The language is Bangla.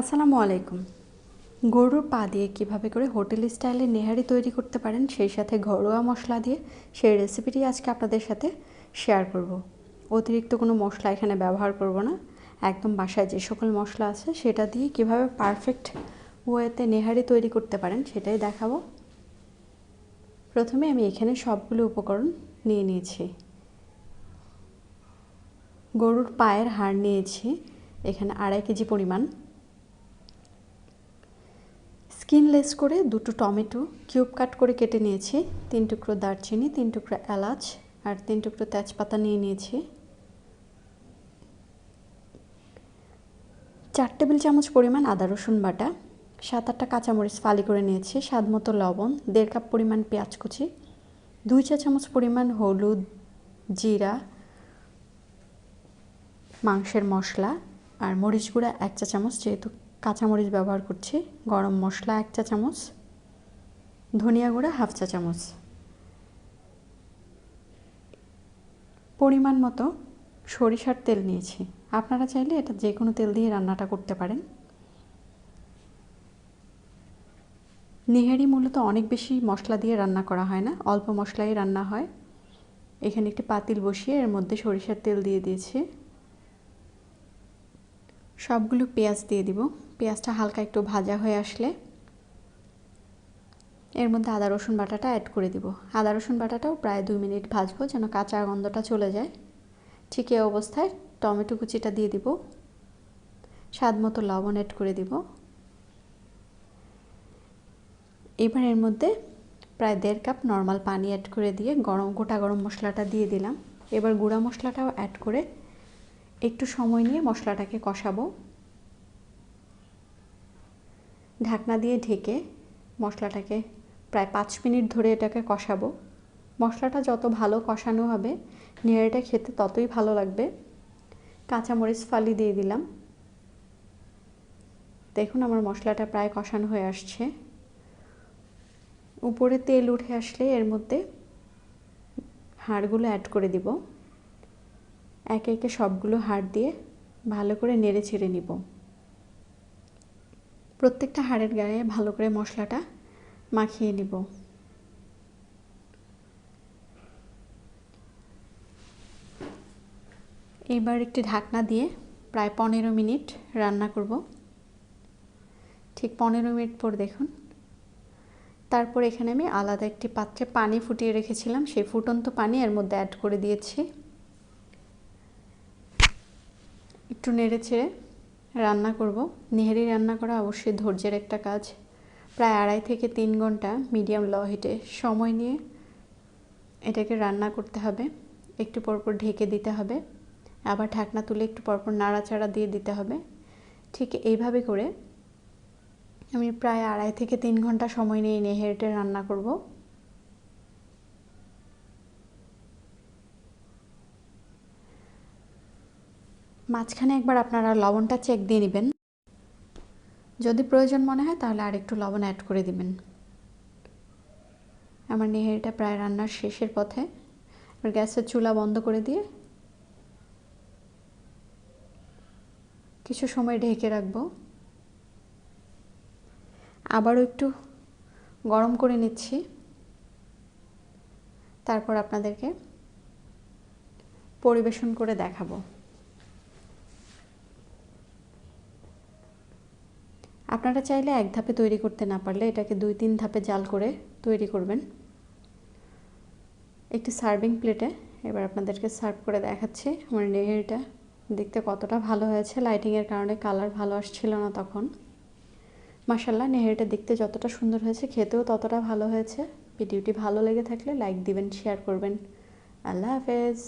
আসসালামু আলাইকুম। গরুর পা দিয়ে কীভাবে করে হোটেল স্টাইলে নেহারি তৈরি করতে পারেন, সেই সাথে ঘরোয়া মশলা দিয়ে সেই রেসিপিটি আজকে আপনাদের সাথে শেয়ার করব। অতিরিক্ত কোনো মশলা এখানে ব্যবহার করব না। একদম বাসায় যে সকল মশলা আছে, সেটা দিয়ে কীভাবে পারফেক্ট ওয়েতে নেহারি তৈরি করতে পারেন, সেটাই দেখাবো। প্রথমে আমি এখানে সবগুলো উপকরণ নিয়ে নিয়েছি। গরুর পায়ের হাড় নিয়েছি, এখানে আড়াই কেজি পরিমাণ। স্কিনলেস করে দুটো টমেটো কিউব কাট করে কেটে নিয়েছি। তিন টুকরো দারচিনি, তিন টুকরো এলাচ আর তিন টুকরো তেজপাতা নিয়ে নিয়েছি। চার টেবিল চামচ পরিমাণ আদা, রসুন বাটা, সাত আটটা কাঁচামরিচ ফালি করে নিয়েছি, স্বাদ মতো লবণ, দেড় কাপ পরিমাণ পেঁয়াজ কুচি, দুই চা চামচ পরিমাণ হলুদ, জিরা, মাংসের মশলা আর মরিচ গুঁড়া এক চা চামচ যেহেতু কাঁচামরিচ ব্যবহার করছি। গরম মশলা এক চা চামচ। ধনিয়া গুঁড়া হাফ চা চামচ। পরিমাণ মতো সরিষার তেল নিয়েছি। আপনারা চাইলে এটা যে কোনো তেল দিয়ে রান্নাটা করতে পারেন। নিহারি মূলত অনেক বেশি মশলা দিয়ে রান্না করা হয় না, অল্প মশলাই রান্না হয়। এখানে একটি পাতিল বসিয়ে এর মধ্যে সরিষার তেল দিয়ে দিয়েছি। সবগুলো পেঁয়াজ দিয়ে দিব। পেঁয়াজটা হালকা একটু ভাজা হয়ে আসলে এর মধ্যে আদা, রসুন বাটাটা অ্যাড করে দিব। আদা, রসুন বাটাটাও প্রায় দুই মিনিট ভাজবো যেন কাঁচা গন্ধটা চলে যায়। ঠিক এই অবস্থায় টমেটো কুচিটা দিয়ে দিব। স্বাদ মতো লবণ অ্যাড করে দিব। এবার এর মধ্যে প্রায় দেড় কাপ নর্মাল পানি অ্যাড করে দিয়ে গরম, গোটা গরম মশলাটা দিয়ে দিলাম। এবার গুঁড়া মশলাটাও অ্যাড করে একটু সময় নিয়ে মশলাটাকে কষাবো। ঢাকনা দিয়ে ঢেকে মশলাটাকে প্রায় পাঁচ মিনিট ধরে এটাকে কষাবো। মশলাটা যত ভালো কষানো হবে, নেড়েটা খেতে ততই ভালো লাগবে। কাঁচামরিচ ফালি দিয়ে দিলাম। দেখুন আমার মশলাটা প্রায় কষানো হয়ে আসছে। উপরে তেল উঠে আসলে এর মধ্যে হাড়গুলো অ্যাড করে দিব। একে একে সবগুলো হাড় দিয়ে ভালো করে নেড়ে ছেড়ে নিব। প্রত্যেকটা হাড়ের গায়ে ভালো করে মশলাটা মাখিয়ে নিব। এবার একটি ঢাকনা দিয়ে প্রায় পনেরো মিনিট রান্না করব। ঠিক পনেরো মিনিট পর দেখুন। তারপর এখানে আমি আলাদা একটি পাত্রে পানি ফুটিয়ে রেখেছিলাম, সেই ফুটন্ত পানি এর মধ্যে অ্যাড করে দিয়েছি। একটু নেড়ে ছেড়ে রান্না করব। নেহেরি রান্না করা অবশ্যই ধৈর্যের একটা কাজ। প্রায় আড়াই থেকে তিন ঘণ্টা মিডিয়াম লো হিটে সময় নিয়ে এটাকে রান্না করতে হবে। একটু পরপর ঢেকে দিতে হবে। আবার ঢাকনা তুলে একটু পরপর নাড়াচাড়া দিয়ে দিতে হবে। ঠিক এইভাবে করে আমি প্রায় আড়াই থেকে তিন ঘণ্টা সময় নিয়ে নেহেরিটা রান্না করব। মাঝখানে একবার আপনারা লবণটা চেক দিয়ে নেবেন। যদি প্রয়োজন মনে হয় তাহলে আর একটু লবণ অ্যাড করে দিবেন। আমার নেহেরিটা প্রায় রান্নার শেষের পথে। এবার গ্যাসের চুলা বন্ধ করে দিয়ে কিছু সময় ঢেকে রাখব। আবারও একটু গরম করে নিচ্ছি। তারপর আপনাদেরকে পরিবেশন করে দেখাবো। আপনারা চাইলে এক ধাপে তৈরি করতে না পারলে এটাকে দুই তিন ধাপে জাল করে তৈরি করবেন। একটি সার্ভিং প্লেটে এবার আপনাদেরকে সার্ভ করে দেখাচ্ছি। আমার নেহেরিটা দেখতে কতটা ভালো হয়েছে। লাইটিংয়ের কারণে কালার ভালো আসছিল না তখন। মাসাল্লাহ নেহেরিটা দেখতে যতটা সুন্দর হয়েছে, খেতেও ততটা ভালো হয়েছে। ভিডিওটি ভালো লেগে থাকলে লাইক দিবেন শেয়ার করবেন। আল্লাহ হাফেজ।